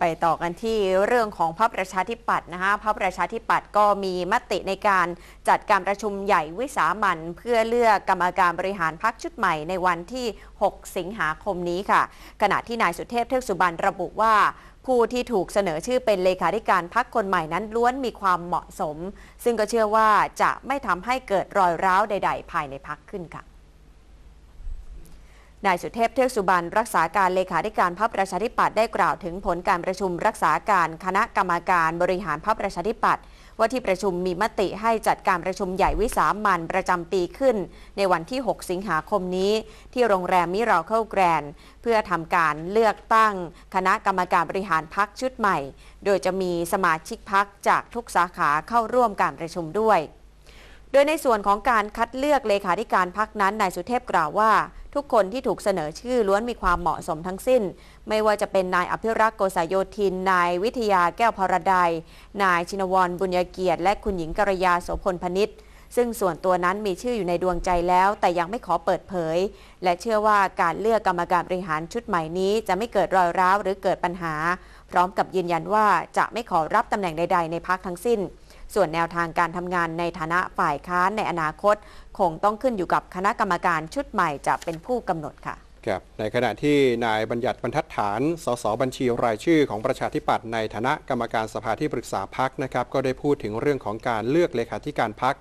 ไปต่อกันที่เรื่องของพรรคประชาธิปัตย์นะคะพรรคประชาธิปัตย์ก็มีมติในการจัดการประชุมใหญ่วิสามันเพื่อเลือกกรรมการบริหารพรรคชุดใหม่ในวันที่ 6 สิงหาคมนี้ค่ะ ขณะที่นายสุเทพเทือกสุบรรณระบุว่าผู้ที่ถูกเสนอชื่อเป็นเลขาธิการพรรคคนใหม่นั้นล้วนมีความเหมาะสม ซึ่งก็เชื่อว่าจะไม่ทำให้เกิดรอยร้าวใด ๆ ภายในพรรคขึ้นค่ะ นายสุเทพเทือกสุบรรณรักษาการเลขาธิการพรรคประชาธิปัตย์ได้กล่าวถึงผลการประชุมรักษาการคณะกรรมการบริหารพรรคประชาธิปัตย์ว่าที่ประชุมมีมติให้จัดการประชุมใหญ่วิสามันประจำปีขึ้น ในวันที่ 6 สิงหาคมนี้ ที่โรงแรมมิราเคิลแกรนเพื่อทำการเลือกตั้ง คณะกรรมการบริหารพรรคชุดใหม่ โดยจะมีสมาชิกพรรคจากทุกสาขาเข้าร่วมการประชุมด้วย โดยในส่วนของการคัดเลือกเลขาธิการพักนั้นนายสุเทพกล่าวว่า ทุกคนที่ถูกเสนอชื่อล้วนมีความเหมาะสมทั้งสิ้น ไม่ว่าจะเป็นนายอภิรักษ์โกษโยธิน นายวิทยาแก้วพรดัยนายชินวรบุญญเกียรติ และคุณหญิงกรยาโสพลพนิษฐ์ซึ่งส่วนตัวนั้นมีชื่ออยู่ในดวงใจแล้ว แต่ยังไม่ขอเปิดเผย และเชื่อว่าการเลือกกรรมการบริหารชุดใหม่นี้ จะไม่เกิดรอยร้าวหรือเกิดปัญหา พร้อมกับยืนยันว่าจะไม่ขอรับตำแหน่งใด ๆ ในพักทั้งสิ้น ส่วนแนวทางการทำงานในฐานะฝ่ายค้านในอนาคต คงต้องขึ้นอยู่กับคณะกรรมการชุดใหม่จะเป็นผู้กำหนดค่ะครับในขณะที่นายบัญญัติบรรทัดฐาน สสบัญชีรายชื่อของประชาธิปัตย์ในฐานะกรรมการสภาที่ปรึกษาพักนะครับ ก็ได้พูดถึงเรื่องของการเลือกเลขาธิการพัก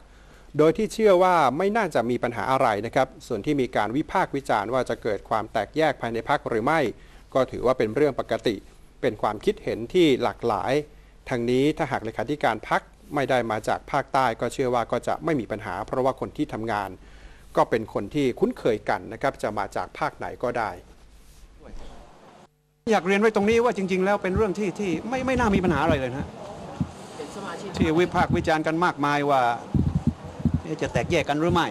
โดยที่เชื่อว่าไม่น่าจะมีปัญหาอะไรนะครับ ส่วนที่มีการวิพากษ์วิจารณ์ว่าจะเกิดความแตกแยกภายในพักหรือไม่ ก็ถือว่าเป็นเรื่องปกติ เป็นความคิดเห็นที่หลากหลายทางนี้ถ้าหากเลขาธิการพัก ไม่ได้มาจากภาคใต้ก็เชื่อว่าก็จะไม่มีปัญหา เพราะว่าคนที่ทำงาน ก็เป็นคนที่คุ้นเคยกันนะครับจะมาจากภาคไหนก็ได้ อยากเรียนไว้ตรงนี้ว่าจริง ๆ แล้วเป็นเรื่องที่ที่ไม่ไม่น่ามีปัญหาอะไรเลยนะที่วิพากษ์วิจารณ์กันมากมายว่าจะแตกแยกกันหรือไม่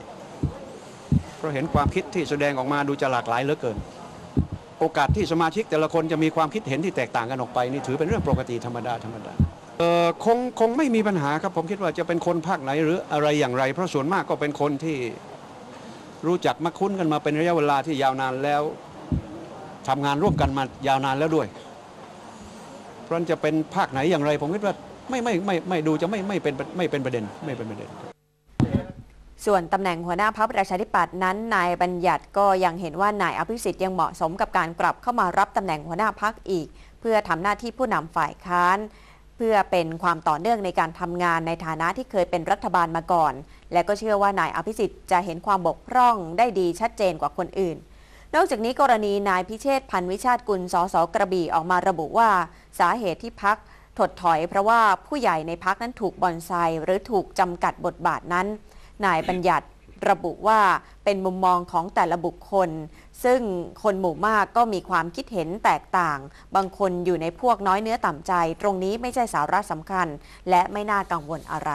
เพราะเห็นความคิดที่แสดงออกมาดูจะหลากหลายเหลือเกิน โอกาสที่สมาชิกแต่ละคนจะมีความคิดเห็นที่แตกต่างกันออกไปนี่ถือเป็นเรื่องปกติธรรมดาธรรมดา เออคงคงไม่มีปัญหาครับผมคิดว่าจะเป็นคนภาคไหนหรืออะไรอย่างไร เพราะส่วนมากก็เป็นคนที่รู้จักมักคุ้นกันมาเป็นระยะเวลาที่ยาวนานแล้วทำงานร่วมกันมายาวนานแล้วด้วย เพราะจะเป็นภาคไหนอย่างไร ผมคิดว่าไม่ไม่ไม่ไม่ดูจะไม่ไม่เป็นไม่เป็นประเด็นไม่เป็นประเด็นส่วนตำแหน่งหัวหน้าพรรคประชาธิปัตย์นั้น นายบัญญัติก็ยังเห็นว่านายอภิสิทธิ์ยังเหมาะสมกับการกลับเข้ามารับตำแหน่งหัวหน้าพรรคอีก เพื่อทำหน้าที่ผู้นำฝ่ายค้าน เพื่อเป็นความต่อเนื่องในการทำงานในฐานะที่เคยเป็นรัฐบาลมาก่อน และก็เชื่อว่านายอภิสิทธิ์จะเห็นความบกพร่องได้ดีชัดเจนกว่าคนอื่น นอกจากนี้กรณีนายพิเชษพันธวิชาติกุลสสกระบี่ออกมาระบุว่า สาเหตุที่พักถดถอยเพราะว่าผู้ใหญ่ในพักนั้นถูกบอนไซหรือถูกจำกัดบทบาทนั้น นายบัญญัติ ระบุว่าเป็นมุมมองของแต่ละบุคคล ซึ่งคนหมู่มากก็มีความคิดเห็นแตกต่าง บางคนอยู่ในพวกน้อยเนื้อต่ำใจ ตรงนี้ไม่ใช่สาระสำคัญ และไม่น่ากังวลอะไร